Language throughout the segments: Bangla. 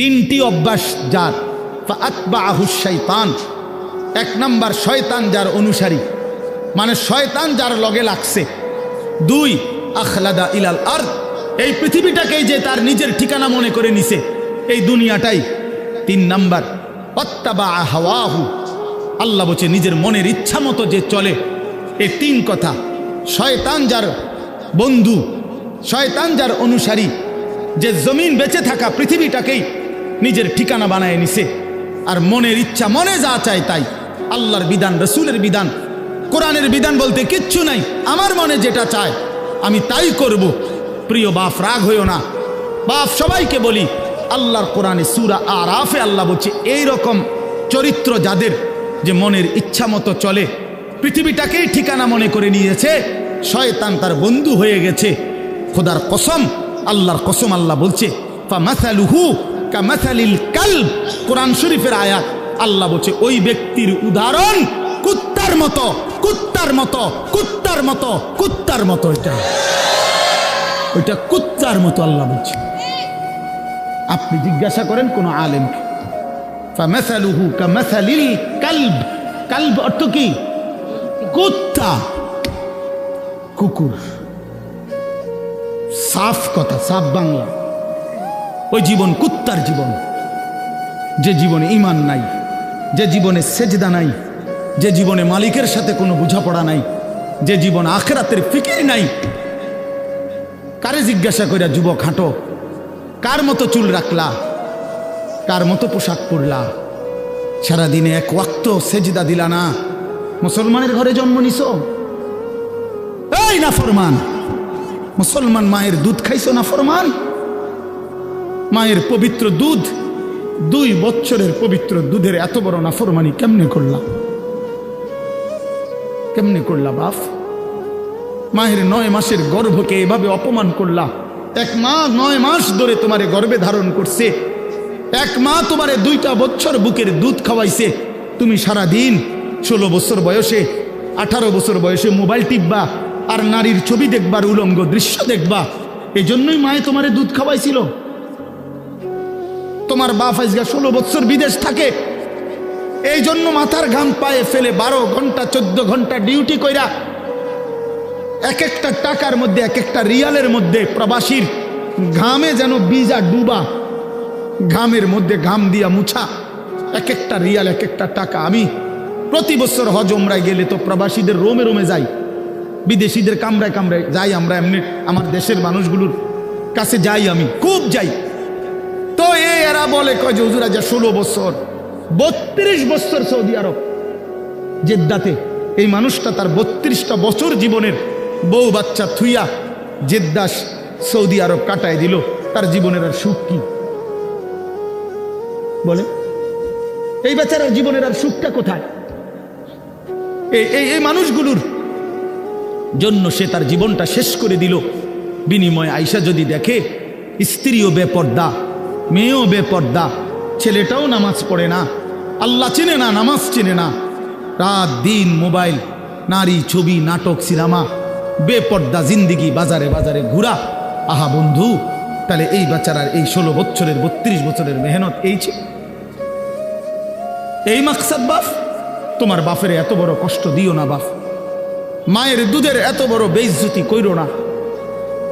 তিনটি অভ্যাস যার। শৈতান এক নাম্বার, শয়তান যার অনুসারী। মানে শয়তান যার লগে লাগছে। দুই, আখলাদা ইলাল আর এই পৃথিবীটাকেই যে তার নিজের ঠিকানা মনে করে নিছে, এই দুনিয়াটাই। তিন নাম্বার অত্তাবা হাওয়াহু। আল্লাহ বলছে, নিজের মনের ইচ্ছা মতো যে চলে। এই তিন কথা। শয়তান যার বন্ধু, শয়তান যার অনুসারী, যে জমিন বেঁচে থাকা পৃথিবীটাকেই নিজের ঠিকানা বানায় নিছে। আর মনের ইচ্ছা, মনে যা চায় তাই। আল্লাহর বিধান, রসুলের বিধান, কোরআনের বিধান বলতে কিচ্ছু নাই। আমার মনে যেটা চায়, আমি তাই করব। প্রিয় বাপ, রাগ হইও না। বাপ, সবাইকে বলি, আল্লাহর কোরআনে সুরা আর আফে আল্লাহ বলছে এই রকম চরিত্র যাদের যে মনের ইচ্ছা মতো চলে, পৃথিবীটাকেই ঠিকানা মনে করে নিয়েছে, শয়তান তার বন্ধু হয়ে গেছে। খোদার কসম, আল্লাহর কসম আল্লাহ বলছে, ফামাসালুহু কামাসালিল কালব, কোরআন শরীফের আয়াত। আল্লাহ বলছে, ওই ব্যক্তির উদাহরণ কুত্তার মতো কুত্তার মতো কুত্তার মতো কুত্তার মতো এটা। ওইটা কুত্তার মতো আল্লাহ বলছে। আপনি জিজ্ঞাসা করেন কোন আলেমকে। ফামাসালুহু কামাসালিল কালব। কালব অর্থ কি? কুত্তা। কুকুর। সাফ কথা, সাফ বাংলা। ওই জীবন কুত্তার জীবন। যে জীবনে ইমান নাই, যে জীবনে সেজদা নাই, যে জীবনে মালিকের সাথে কোনো বোঝাপড়া নাই, যে জীবন আখরাতের ফিকির নাই, কারে জিজ্ঞাসা কইরা যুবক হাঁটো, কার মতো চুল রাখলা, কার মতো পোশাক পরলা, সারাদিনে এক ওয়াক্ত সেজদা দিলা না, মুসলমানের ঘরে জন্ম নিছ? এই না ফরমান মুসলমান মায়ের দুধ খাইছো না ফরমান মায়ের পবিত্র দুধ, দুই বছরের পবিত্র দুধের এত বড় নাফরমানি কেমনে করলাম কেমনে করলা বাপ? মায়ের নয় মাসের গর্ভকে এভাবে অপমান করলা। এক মা নয় মাস ধরে তোমারে গর্ভে ধারণ করছে। এক মা তোমারে দুইটা বছর বুকের দুধ খাওয়াইছে। তুমি সারা দিন ষোলো বছর বয়সে, আঠারো বছর বয়সে মোবাইল টিপবা আর নারীর ছবি দেখবার উলঙ্গ দৃশ্য দেখবা। এই জন্যই মায়ে তোমারে দুধ খাওয়াইছিল। তোমার বাপ আজকে ষোলো বছর বিদেশ থাকে। এই জন্য মাথার ঘাম পায়ে ফেলে বারো ঘণ্টা, চোদ্দ ঘণ্টা ডিউটি কইরা এক একটা টাকার মধ্যে, এক একটা রিয়ালের মধ্যে প্রবাসীর ঘামে যেন বীজা ডুবা, ঘামের মধ্যে ঘাম দিয়া মুছা, এক একটা রিয়াল, এক একটা টাকা। আমি প্রতি বছর হজ ওমরায় গেলে তো প্রবাসীদের রোমে রোমে যাই, বিদেশিদের কামরায় কামরায় যাই, আমরা এমনি আমার দেশের মানুষগুলোর কাছে যাই আমি, খুব যাই। এরা বলে, কয় যে, হুজুর, আজা ষোলো বছর, বত্রিশ বছর সৌদি আরব জেদ্দাতে, এই মানুষটা তার বত্রিশটা বছর জীবনের বউ বাচ্চা থুইয়া জেদ্দাস সৌদি আরব কাটায় দিল। তার জীবনের আর সুখ কি? বলে, এই বেচারার জীবনের আর সুখটা কোথায়? এই এই মানুষগুলোর জন্য সে তার জীবনটা শেষ করে দিল। বিনিময় আইসা যদি দেখে, স্ত্রীও বেপর্দা। মেয়েও বেপর্দা, ছেলেটাও নামাজ পড়ে না। আল্লাহ চিনে না, নামাজ চিনে না। রাত, দিন, মোবাইল, নারী, ছবি, নাটক, সিনেমা, বেপর্দা জিন্দিগি, বাজারে বাজারে ঘুরা। আহা বন্ধু, তাহলে এই বাচ্চারার এই ষোলো বছরের, বত্রিশ বছরের মেহনত এই ছিল। এই মাকসাদ বাপ, তোমার বাপের এত বড় কষ্ট দিও না বাপ। মায়ের দুধের এত বড় বেইজ্জতি কইরো না।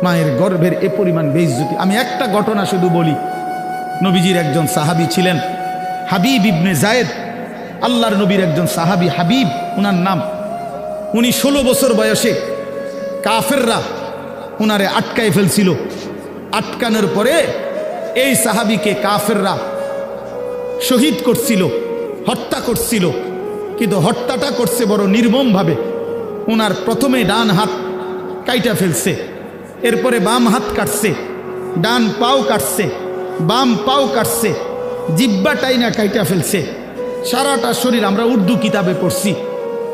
মায়ের গর্ভের এ পরিমাণ বেইজ্জতি। আমি একটা ঘটনা শুধু বলি নবীজির একজন সাহাবি ছিলেন হাবিব ইবনে জায়েদ। আল্লাহর নবীর একজন সাহাবি হাবিব, উনার নাম। উনি ষোলো বছর বয়সে কাফেররা উনারে আটকায় ফেলছিল। আটকানোর পরে এই সাহাবিকে কাফেররা শহীদ করছিল, হত্যা করছিল। কিন্তু হত্যাটা করছে বড় নির্মমভাবে। ওনার প্রথমে ডান হাত কাইটা ফেলছে, এরপরে বাম হাত কাটছে, ডান পাও কাটছে। বাম পাও কাটছে জিব্বাটাই না কাইটা ফেলছে। সারাটা শরীর আমরা উর্দু কিতাবে পড়ছি।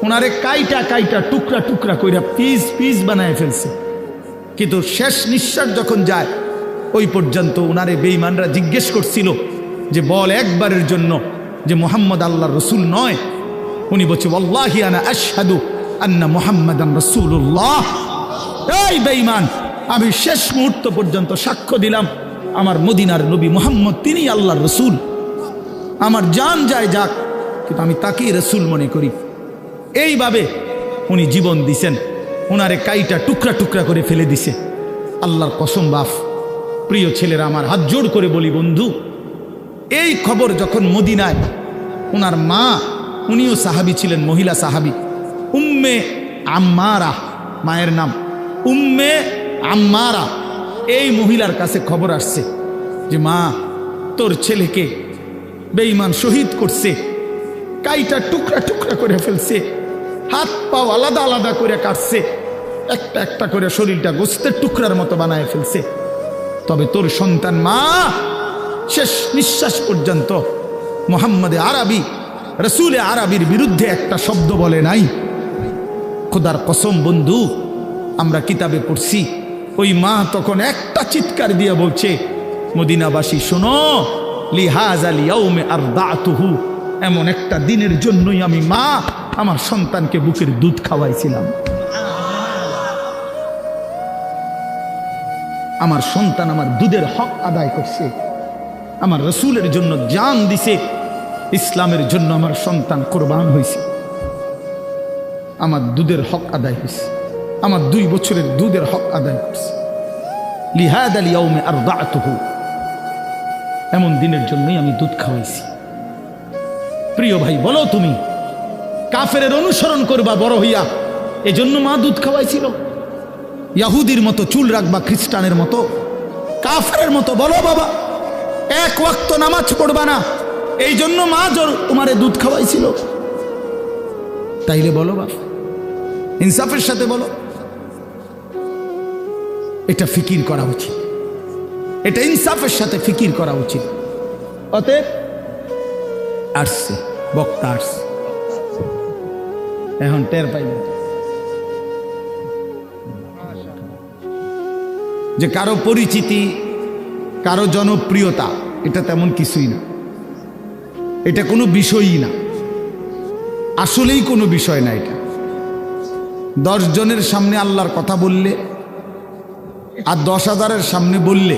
ওনারে কাইটা কাইটা, টুকরা টুকরা কইরা পিস পিস বানায় ফেলছে। কিন্তু শেষ নিঃশ্বাস যখন যায়, ওই পর্যন্ত ওনারে বেইমানরা জিজ্ঞেস করছিল যে, বল একবারের জন্য যে মোহাম্মদ আল্লাহ রসুল নয়। উনি বলছে ওল্লাহি আনা আশহাদু আন্না মোহাম্মদান রসুল্লাহ এই বেঈমান, আমি শেষ মুহূর্ত পর্যন্ত সাক্ষ্য দিলাম। আমার মদিনার নবী মোহাম্মদ, তিনি আল্লাহর রসুল। আমার জান যায় যাক, কিন্তু আমি তাকেই রসুল মনে করি। এইভাবে উনি জীবন দিছেন। ওনারে কাইটা টুকরা টুকরা করে ফেলে দিছে। আল্লাহর কসম বাফ, প্রিয় ছেলেরা, আমার হাত জোড় করে বলি বন্ধু, এই খবর যখন মদিনায় ওনার মা, উনিও সাহাবি ছিলেন, মহিলা সাহাবি, উম্মে আম্মারা, মায়ের নাম, উম্মে আম্মারা এই মহিলার কাছে খবর আসছে যে মা, তোর ছেলেকে বেঈমান শহীদ করছে। কাইটা টুকরা টুকরা করে ফেলছে। হাত পাও আলাদা আলাদা করে কাটছে। একটা একটা করে শরীরটা গোস্তের টুকরার মতো বানায় ফেলছে। তবে তোর সন্তান মা, শেষ নিঃশ্বাস পর্যন্ত মোহাম্মদে আরবি, রসুলে আরবির বিরুদ্ধে একটা শব্দ বলে নাই। খোদার কসম বন্ধু, আমরা কিতাবে পড়ছি ওই মা তখন একটা চিৎকার দিয়ে বলছে, মদিনাবাসী, শোনো, লিহাজ আলী আর দাতুহু এমন একটা দিনের জন্যই আমি মা আমার সন্তানকে বুকের দুধ খাওয়াইছিলাম। আমার সন্তান আমার দুধের হক আদায় করছে। আমার রসুলের জন্য জান দিছে। ইসলামের জন্য আমার সন্তান কোরবান হয়েছে আমার দুধের হক আদায় হয়েছে আমার দুই বছরের দুধের হক আদায় করছে। লিহাদ আলী আউমে আর এমন দিনের জন্যই আমি দুধ খাওয়াইছি। প্রিয় ভাই, বলো তুমি কাফের অনুসরণ করবা বড় হইয়া, এজন্য মা দুধ খাওয়াইছিল? ইয়াহুদির মতো চুল রাখবা খ্রিস্টানের মতো? কাফের মতো, বলো বাবা, এক ওয়াক্ত নামাজ পড়বা না এই জন্য মা জোর তোমারে দুধ খাওয়াইছিল। তাইলে বলো বাবা ইনসাফের সাথে বলো। এটা ফিকির করা উচিত। এটা ইনসাফের সাথে ফিকির করা উচিত। অতএব আসছে বক্তা আসছে এখন টের পাইবে যে কারও পরিচিতি, কারও জনপ্রিয়তা, এটা তেমন কিছুই না। এটা কোনো বিষয়ই না। আসলেই কোনো বিষয় না এটা। দশজনের সামনে আল্লাহর কথা বললে আর দশ হাজারের সামনে বললে,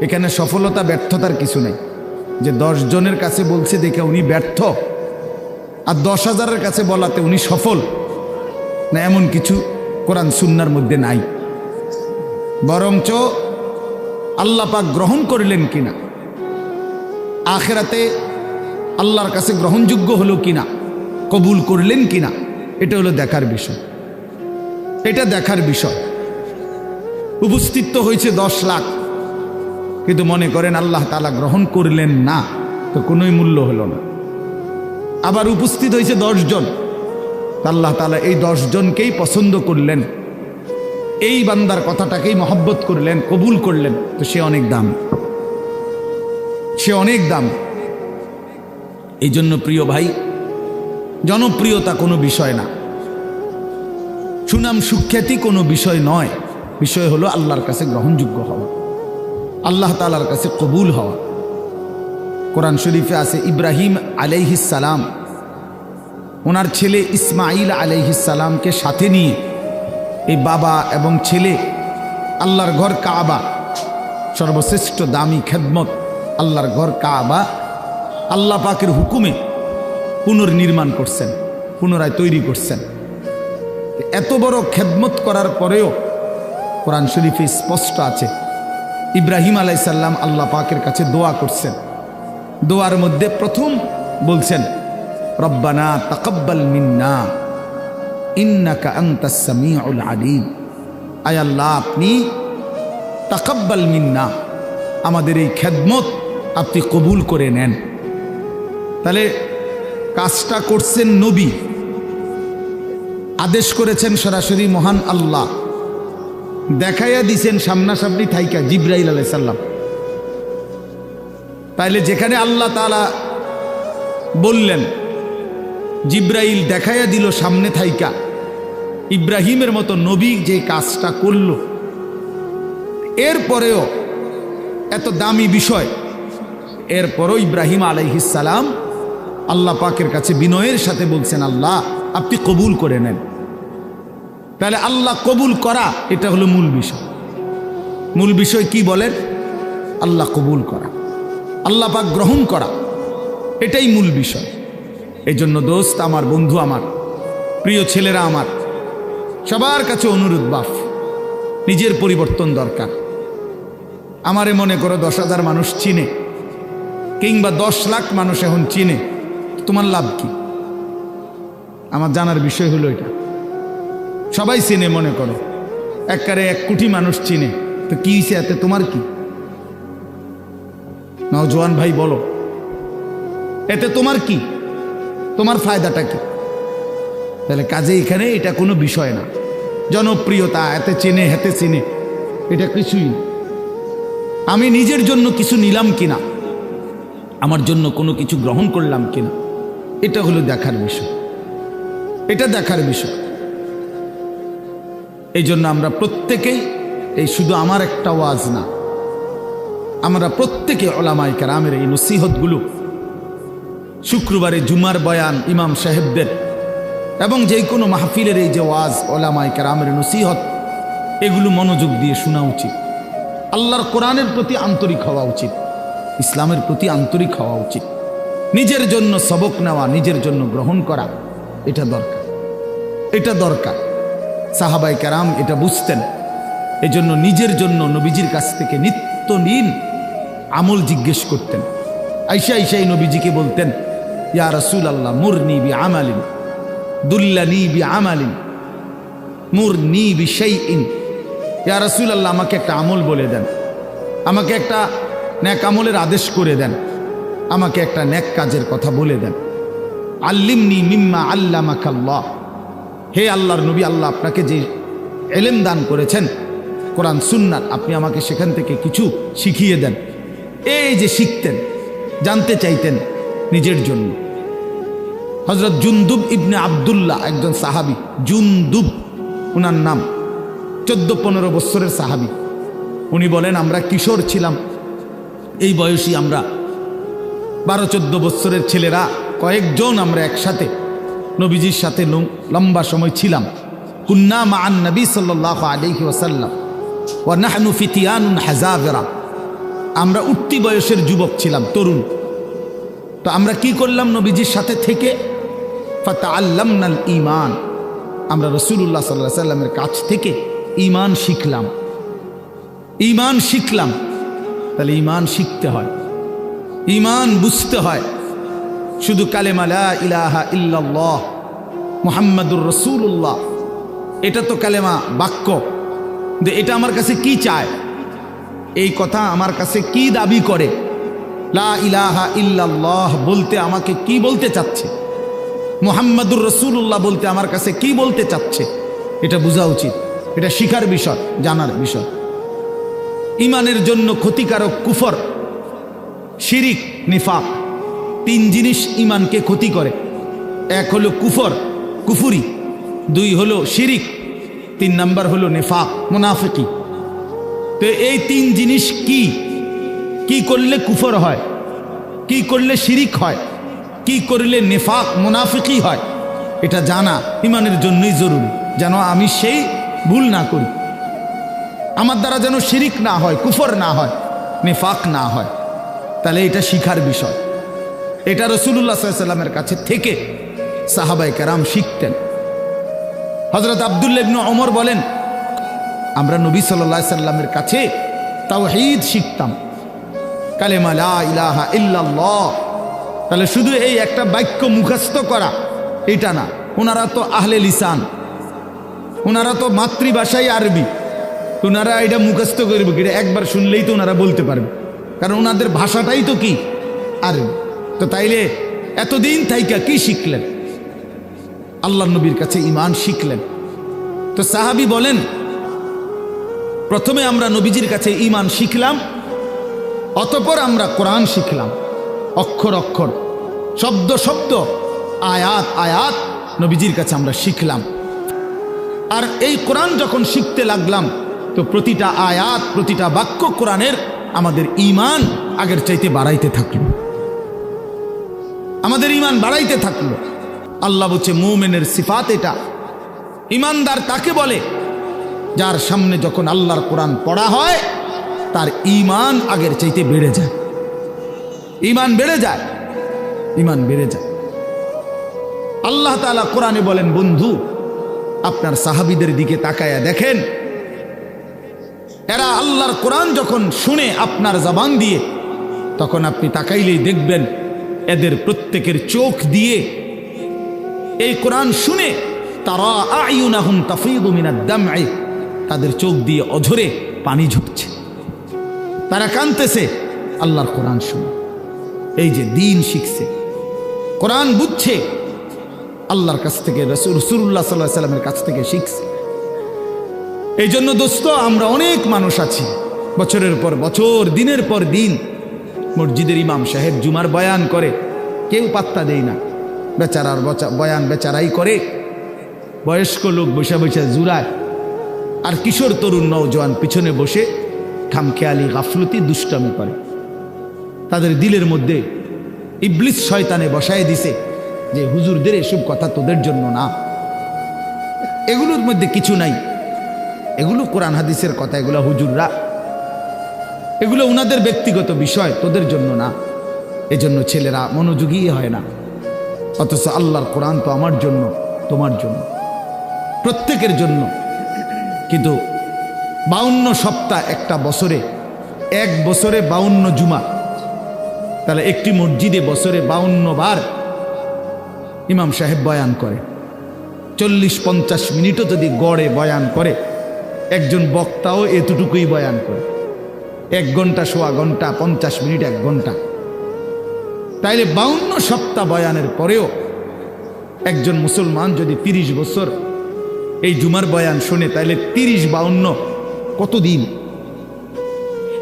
এখানে সফলতা, ব্যর্থতার কিছু নেই। যে দশ জনের কাছে বলছে দেখে উনি ব্যর্থ, আর দশ হাজারের কাছে বলাতে উনি সফল, না এমন কিছু কোরআন সুন্নার মধ্যে নাই। বরঞ্চ আল্লাহ পাক গ্রহণ করলেন কিনা, আখেরাতে আল্লাহর কাছে গ্রহণযোগ্য হলো কিনা, কবুল করলেন কিনা, এটা হলো দেখার বিষয়। এটা দেখার বিষয়। উপস্থিত তো হয়েছে দশ লাখ। কিন্তু মনে করেন আল্লাহ তালা গ্রহণ করলেন না, তো কোনোই মূল্য হলো না। আবার উপস্থিত হয়েছে দশজন আল্লাহ তালা এই দশজনকেই পছন্দ করলেন। এই বান্দার কথাটাকেই মহব্বত করলেন, কবুল করলেন, তো সে অনেক দাম। সে অনেক দাম। এই জন্য প্রিয় ভাই, জনপ্রিয়তা কোনো বিষয় না। সুনাম সুখ্যাতি কোনো বিষয় নয়। বিষয় হলো আল্লাহর কাছে গ্রহণযোগ্য হওয়া। আল্লাহ তালার কাছে কবুল হওয়া। কোরআন শরীফে আছে, ইব্রাহিম আলাইহিসালাম ওনার ছেলে ইসমাইল আলাইহিসালামকে সাথে নিয়ে এই বাবা এবং ছেলে আল্লাহর ঘর কাবা, সর্বশ্রেষ্ঠ দামি খেদমত আল্লাহর ঘর কাবা, আল্লাহ পাকের হুকুমে পুনর্নির্মাণ করছেন, পুনরায় তৈরি করছেন। এত বড় খেদমত করার পরেও কোরআন শরীফে স্পষ্ট আছে। ইব্রাহিম আলাইসাল্লাম আল্লাহ পাকের কাছে দোয়া করছেন। দোয়ার মধ্যে প্রথম বলছেন, রব্বানা তাকব্বাল মিন্না, ইন্নাকা আন্তাস সামিউল আলিম। আয় আল্লাহ, আপনি তাকব্বাল মিন্না, আমাদের এই খেদমত আপনি কবুল করে নেন। তাহলে কাজটা করছেন নবী। আদেশ করেছেন সরাসরি মহান আল্লাহ। দেখাইয়া দিছেন সামনাসামনি থাইকা জিব্রাইল আলাইসাল্লাম তাইলে যেখানে আল্লাহ তালা বললেন, জিব্রাইল দেখাইয়া দিল সামনে থাইকা, ইব্রাহিমের মতো নবী যে কাজটা করল। এরপরেও এত দামি বিষয়, এরপরও ইব্রাহিম আলাইহিসালাম আল্লাহ পাকের কাছে বিনয়ের সাথে বলছেন, আল্লাহ, আপনি কবুল করে নেন। তাহলে আল্লাহ কবুল করা, এটা হলো মূল বিষয়। মূল বিষয় কি বলেন? আল্লাহ কবুল করা, আল্লাহ পাক গ্রহণ করা, এটাই মূল বিষয়। এই জন্য দোস্ত আমার, বন্ধু আমার, প্রিয় ছেলেরা আমার, সবার কাছে অনুরোধ, বাফ, নিজের পরিবর্তন দরকার। আমারে মনে করো দশ হাজার মানুষ চিনে, কিংবা দশ লাখ মানুষ এখন চিনে, তোমার লাভ কি? আমার জানার বিষয় হলো এটা। সবাই চিনে মনে করো। একবারে এক কোটি মানুষ চিনে। তো কি হয়েছে এতে? তোমার কি? নজওয়ান ভাই, বলো। এতে তোমার কি? তোমার ফায়দাটা কি? তাহলে কাজে এখানে এটা কোনো বিষয় না। জনপ্রিয়তা, এতে চেনে, হেতে চেনে। এটা কিছুই আমি নিজের জন্য কিছু নিলাম কিনা? আমার জন্য কোনো কিছু গ্রহণ করলাম কিনা? এটা হলো দেখার বিষয়। এটা দেখার বিষয়। এই জন্য আমরা প্রত্যেকেই এই শুধু আমার একটা ওয়াজ না, আমরা প্রত্যেকে ওলামাই কারামের এই নসিহতগুলো শুক্রবারে জুমার বয়ান ইমাম সাহেবদের এবং যে কোনো মাহফিলের এই যে ওয়াজ ওলামাই কারামের নসিহত, এগুলো মনোযোগ দিয়ে শোনা উচিত। আল্লাহর কোরআনের প্রতি আন্তরিক হওয়া উচিত, ইসলামের প্রতি আন্তরিক হওয়া উচিত। নিজের জন্য সবক নেওয়া, নিজের জন্য গ্রহণ করা, এটা দরকার। এটা দরকার। সাহাবাই কারাম এটা বুঝতেন। এজন্য নিজের জন্য নবীজির কাছ থেকে নিত্য নিন আমল জিজ্ঞেস করতেন। আইসা আইসাই নবীজিকে বলতেন, ইয়া রসুল আল্লাহ মুর বি আমালিন দুল্লা নি বি আমালিন মুর নি বি সেই ইন ইয়া রসুল আল্লাহ আমাকে একটা আমল বলে দেন। আমাকে একটা ন্যাক আমলের আদেশ করে দেন। আমাকে একটা ন্যাক কাজের কথা বলে দেন। আল্লিমনি মিম্মা আল্লামাকাল্লাহ। হে আল্লাহর নবী, আল্লাহ আপনাকে যে এলেম দান করেছেন, কোরআন, সুন্নাত, আপনি আমাকে সেখান থেকে কিছু শিখিয়ে দেন। এই যে শিখতেন, জানতে চাইতেন নিজের জন্য। হজরত জুন্দুব ইবনে আবদুল্লাহ একজন সাহাবি, জুন্দুব ওনার নাম, চোদ্দ পনেরো বৎসরের সাহাবি। উনি বলেন, আমরা কিশোর ছিলাম। এই বয়সী আমরা বারো চোদ্দ বৎসরের ছেলেরা কয়েকজন আমরা একসাথে নবীজির সাথে লম্বা সময় ছিলাম। কুন্না মান নবী সাল্লাহ আলহি ওসাল্লাম ও নাহনু ফিতিয়ানুন হাজাবেরা। আমরা উঠতি বয়সের যুবক ছিলাম, তরুণ। তো আমরা কি করলাম নবীজির সাথে থেকে? ফাতা আল্লাম নাল ইমান আমরা রসুল্লাহ সাল্লাহ সাল্লামের কাছ থেকে ইমান শিখলাম। ইমান শিখলাম। তাহলে ইমান শিখতে হয়। ইমান বুঝতে হয়। শুধু কালেমালা ইলাহা ইল্লাল্লাহ, মুহাম্মাদুর রসুল্লাহ এটা তো কালেমা বাক্য। যে এটা আমার কাছে কি চায়? এই কথা আমার কাছে কি দাবি করে? লা ইলাহা ইল্লাল্লাহ বলতে আমাকে কি বলতে চাচ্ছে? মুহাম্মাদুর রসুল্লাহ বলতে আমার কাছে কি বলতে চাচ্ছে? এটা বোঝা উচিত। এটা শিখার বিষয়, জানার বিষয়। ইমানের জন্য ক্ষতিকারক কুফর, শিরিক, নিফাক। তিন জিনিস ইমানকে ক্ষতি করে। এক হলো কুফর, কুফুরি। দুই হলো শিরিক। তিন নাম্বার হলো নেফাক, মুনাফিকি। তো এই তিন জিনিস কি? কি করলে কুফর হয়? কি করলে শিরিক হয়? কি করলে নেফাক, মুনাফিকি হয়? এটা জানা ইমানের জন্যই জরুরি, যেন আমি সেই ভুল না করি। আমার দ্বারা যেন শিরিক না হয়, কুফর না হয়, নেফাক না হয়। তাহলে এটা শিখার বিষয়। এটা রসুল্লাহ সাল্লামের কাছে থেকে সাহাবাই কারাম শিখতেন। হজরত আবদুল্লাবনু অমর বলেন, আমরা নবী সাল্লা সাল্লামের কাছে তাও ঈদ শিখতাম। কালেমা ইলাহা ইল্লাল্লাহ। তাহলে শুধু এই একটা বাক্য মুখস্থ করা, এটা না। ওনারা তো আহলে লিসান। ওনারা তো মাতৃভাষাই আরবি। ওনারা এটা মুখস্থ করবে, এটা একবার শুনলেই তো ওনারা বলতে পারবে। কারণ ওনাদের ভাষাটাই তো কি? আরবি। তো তাইলে এতদিন থাইকা কি শিখলেন? আল্লাহ নবীর কাছে ইমান শিখলেন। তো সাহাবি বলেন, প্রথমে আমরা নবীজির কাছে ইমান শিখলাম, অতপর আমরা কোরআন শিখলাম। অক্ষর অক্ষর, শব্দ শব্দ, আয়াত আয়াত নবীজির কাছে আমরা শিখলাম। আর এই কোরআন যখন শিখতে লাগলাম, তো প্রতিটা আয়াত, প্রতিটা বাক্য কোরআনের আমাদের ইমান আগের চাইতে বাড়াইতে থাকল। আমাদের ইমান বাড়াইতে থাকল। আল্লাহ বলছে, মোমেনের সিফাত এটা। ইমানদার তাকে বলে? যার সামনে যখন আল্লাহর কোরআন পড়া হয়, তার ইমান আগের চাইতে বেড়ে যায়। ইমান বেড়ে যায় ইমান বেড়ে যায়। আল্লাহ তাআলা কোরআনে বলেন, বন্ধু, আপনার সাহাবিদের দিকে তাকায়া দেখেন। এরা আল্লাহর কোরআন যখন শুনে আপনার জবান দিয়ে, তখন আপনি তাকাইলেই দেখবেন এদের প্রত্যেকের চোখ দিয়ে এই কোরআন শুনে তারা আয়ুনাহুম তাফিদু মিনাদ দামঈ, তাদের চোখ দিয়ে অঝরে পানি ঝরছে তারা কানতেছে আল্লাহর কোরআন শুনে। এই যে দিন শিখছে, কোরআন বুঝছে, আল্লাহর কাছ থেকে, রসুল রসুল্লাহ সাল্লাহ সাল্লামের কাছ থেকে শিখছে। এই জন্য দোস্ত, আমরা অনেক মানুষ আছি, বছরের পর বছর, দিনের পর দিন মসজিদের ইমাম সাহেব জুমার বয়ান করে, কেউ পাত্তা দেয় না। বেচারার বয়ান বেচারাই করে। বয়স্ক লোক বসে বসে জুড়ায়। আর কিশোর তরুণ নৌজওয়ান পিছনে বসে খামখেয়ালি, গাফলতি দুষ্টামি করে। তাদের দিলের মধ্যে ইবলিস শয়তানে বসায় দিছে যে, হুজুরদের এসব কথা তোদের জন্য না। এগুলোর মধ্যে কিছু নাই। এগুলো কোরআন হাদিসের কথা, এগুলো হুজুররা এগুলো ওনাদের ব্যক্তিগত বিষয়, তোদের জন্য না। এজন্য ছেলেরা মনোযোগী হয় না। অথচ আল্লাহর কোরআন তো আমার জন্য, তোমার জন্য, প্রত্যেকের জন্য। কিন্তু বাউন্ন সপ্তাহ একটা বছরে, এক বছরে বাউন্ন জুমা। তাহলে একটি মসজিদে বছরে বাউন্ন বার ইমাম সাহেব বয়ান করে। চল্লিশ পঞ্চাশ মিনিটও যদি গড়ে বয়ান করে, একজন বক্তাও এতটুকুই বয়ান করে। এক ঘণ্টা সোয়া ঘণ্টা, পঞ্চাশ মিনিট এক ঘণ্টা। তাইলে বাউন্ন সপ্তাহ বয়ানের পরেও একজন মুসলমান যদি তিরিশ বছর এই জুমার বয়ান শোনে, তাইলে তিরিশ বাউন্ন কতদিন?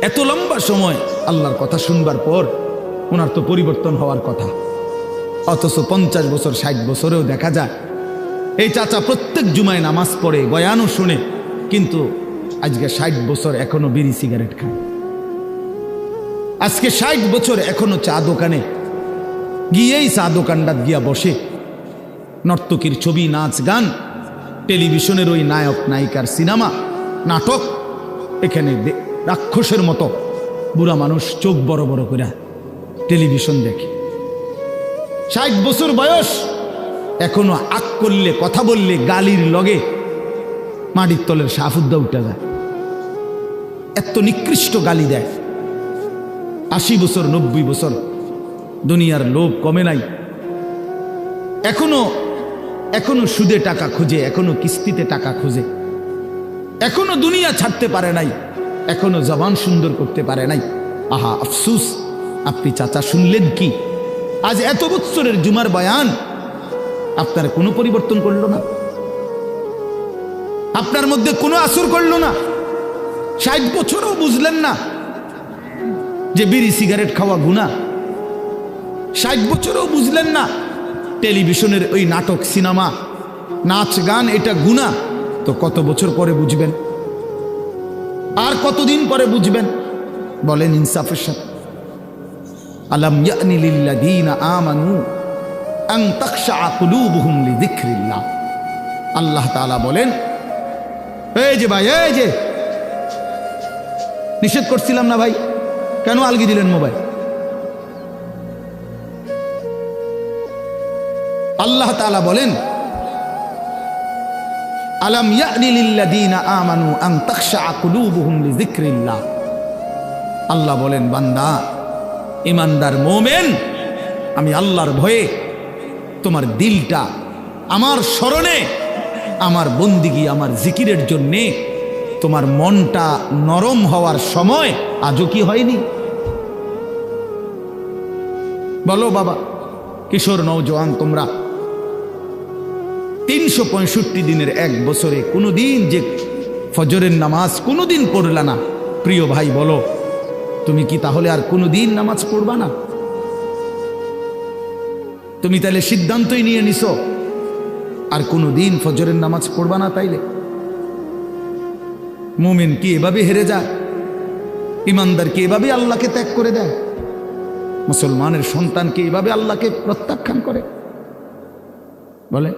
এত লম্বা সময় আল্লাহর কথা শুনবার পর ওনার তো পরিবর্তন হওয়ার কথা। অথচ পঞ্চাশ বছর, ষাট বছরেও দেখা যায়, এই চাচা প্রত্যেক জুমায় নামাজ পড়ে, বয়ানও শুনে, কিন্তু আজকে ষাট বছর এখনও বিড়ি সিগারেট খায়। আজকে ষাট বছর এখনও চা দোকানে। গিয়েই চা দোকানটাত গিয়া বসে। নর্তকীর ছবি, নাচ, গান, টেলিভিশনের ওই নায়ক, নায়িকার সিনেমা, নাটক, এখানে রাক্ষসের মতো। বুড়া মানুষ চোখ বড় বড় করে টেলিভিশন দেখে। ষাট বছর বয়স, এখনও আক করলে, কথা বললে, গালির লগে মাটির তলের সাফুদ্দা উঠে যায়। এত নিকৃষ্ট গালি দেয়। আশি বছর, নব্বই বছর। দুনিয়ার লোভ কমে নাই। এখনও এখনও সুদে টাকা খুঁজে, এখনও কিস্তিতে টাকা খুঁজে। এখনও দুনিয়া ছাড়তে পারে নাই, এখনও জবান সুন্দর করতে পারে নাই। আহা, আফসুস, আপনি চাচা শুনলেন কি? আজ এত বৎসরের জুমার বয়ান, আপনার কোনো পরিবর্তন করল না? আপনার মধ্যে কোনো আসর করল না? ষাট বছরও বুঝলেন না? যে বিড়ি সিগারেট খাওয়া গুণা ষাট বছরও বুঝলেন না, টেলিভিশনের ওই নাটক, সিনেমা, নাচ, গান, এটা গুণা তো কত বছর পরে বুঝবেন? আর কতদিন পরে বুঝবেন? বলেন ইনসাফের সাথে। আল্লাহ তাআলা বলেন, এই যে ভাই, এই যে। নিষেধ করছিলাম না ভাই। কেন আলগি দিলেন মোবাইল? আল্লাহ তাআলা বলেন, আলম আমানু লিযিকরিল্লাহ? আল্লাহ বলেন, বান্দা ইমানদার মোমেন, আমি আল্লাহর ভয়ে তোমার দিলটা আমার স্মরণে, আমার বন্দিগি, আমার জিকিরের জন্যে তোমার মনটা নরম হওয়ার সময় আজও কি হয়নি? বলো বাবা, কিশোর নৌজওয়ান তোমরা তিনশো পঁয়ষট্টি দিনের এক বছরে কোনো দিন যে ফজরের নামাজ কোনো দিন পড়লা না। প্রিয় ভাই, বলো, তুমি কি তাহলে আর কোনো দিন নামাজ পড়বা না? তুমি তাহলে সিদ্ধান্তই নিয়ে নিছো, আর কোনো দিন ফজরের নামাজ পড়বা না তাইলে? মুমিন কি এভাবে হেরে যায়? ইমানদার কি এভাবে আল্লাহকে ত্যাগ করে দেয়? মুসলমানের সন্তানকে এইভাবে আল্লাহকে প্রত্যাখ্যান করে। বলে?